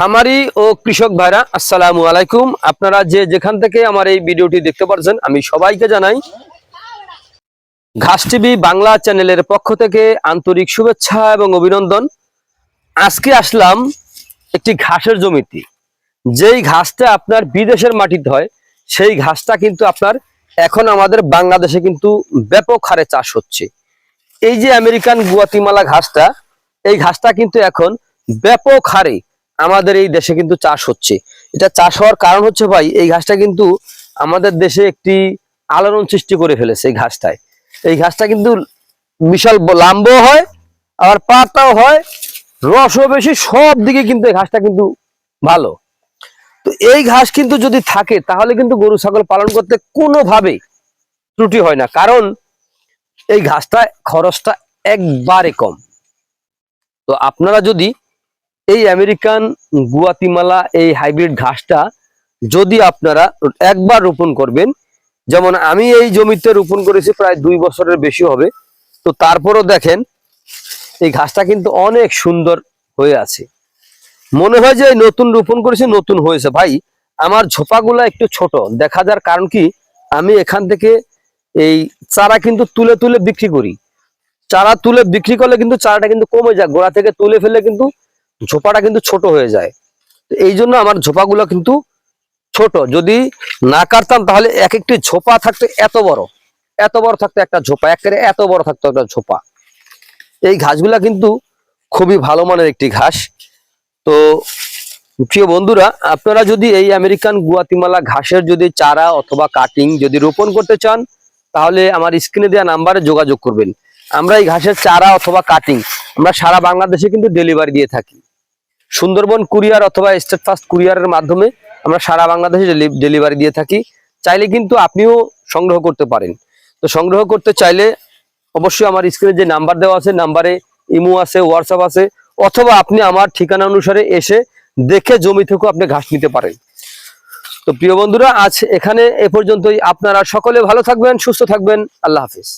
খামারি ও কৃষক ভাইরা, আসসালামু আলাইকুম। আপনারা যে যেখান থেকে আমার এই ভিডিওটি দেখতে পাচ্ছেন আমি সবাইকে জানাই ঘাস টিভি বাংলা চ্যানেলের পক্ষ থেকে আন্তরিক শুভেচ্ছা এবং অভিনন্দন। আজকে আসলাম একটি ঘাসের জমিতে। যেই ঘাসটা আপনার বিদেশের মাটিতে হয়, সেই ঘাসটা কিন্তু আপনার এখন আমাদের বাংলাদেশে কিন্তু ব্যাপক হারে চাষ হচ্ছে। এই যে আমেরিকান গুয়াতিমালা ঘাসটা, এই ঘাসটা কিন্তু এখন ব্যাপক হারে আমাদের এই দেশে কিন্তু চাষ হচ্ছে। এটা চাষ হওয়ার কারণ হচ্ছে ভাই, এই ঘাসটা কিন্তু আমাদের দেশে একটি আলোড়ন সৃষ্টি করে ফেলেছে এই ঘাসটায়। এই ঘাসটা কিন্তু বিশাল ব- লাম্বও হয়, আবার পাতাও হয়, রসও বেশি, সব দিকে কিন্তু এই ঘাসটা কিন্তু ভালো। তো এই ঘাস কিন্তু যদি থাকে, তাহলে কিন্তু গরু, ছাগল পালন করতে কোনোভাবে ত্রুটি হয় না। কারণ এই ঘাসটা খরচটা একবারে কম। তো আপনারা যদি এই আমেরিকান গুয়াতিমালা, এই হাইব্রিড ঘাসটা যদি আপনারা একবার রোপণ করবেন, যেমন আমি এই জমিতে রোপণ করেছি প্রায় দুই বছরের বেশি হবে, তো তারপরও দেখেন এই ঘাসটা কিন্তু অনেক সুন্দর হয়ে আছে। মনে হয় যে নতুন রোপণ করেছি, নতুন হয়েছে। ভাই, আমার ঝোপাগুলা একটু ছোট, দেখা যার কারণ কি, আমি এখান থেকে এই চারা কিন্তু তুলে তুলে বিক্রি করি। চারা তুলে বিক্রি করলে কিন্তু চারাটা কিন্তু কমে যায়, গোড়া থেকে তুলে ফেলে কিন্তু ঝোপাটা কিন্তু ছোট হয়ে যায়। তো এই জন্য আমার ঝোপাগুলো কিন্তু ছোট। যদি না কাটতাম তাহলে এক একটি ঝোপা থাকতো এত বড়। এত বড় থাকতো একটা ঝোপা, একেবারে এত বড় থাকতো একটা ঝোপা। এই ঘাসগুলা কিন্তু খুবই ভালো মানের একটি ঘাস। তো প্রিয় বন্ধুরা, আপনারা যদি এই আমেরিকান গুয়াতিমালা ঘাসের যদি চারা অথবা কাটিং যদি রোপণ করতে চান, তাহলে আমার স্ক্রিনে দেওয়া নাম্বারে যোগাযোগ করবেন। আমরা এই ঘাসের চারা অথবা কাটিং আমরা সারা বাংলাদেশে কিন্তু ডেলিভারি দিয়ে থাকি। সুন্দরবন কুরিয়ার অথবা স্টেট ফাস্ট কুরিয়ারের মাধ্যমে আমরা সারা বাংলাদেশে ডেলিভারি দিয়ে থাকি। চাইলে কিন্তু আপনিও সংগ্রহ করতে পারেন। তো সংগ্রহ করতে চাইলে অবশ্যই আমার স্ক্রিনে যে নাম্বার দেওয়া আছে, নাম্বারে ইমো আছে, হোয়াটসঅ্যাপ আছে, অথবা আপনি আমার ঠিকানা অনুসারে এসে দেখে জমি থেকেও আপনি ঘাস নিতে পারেন। তো প্রিয় বন্ধুরা, আজ এখানে এ পর্যন্তই। আপনারা সকলে ভালো থাকবেন, সুস্থ থাকবেন। আল্লাহ হাফিজ।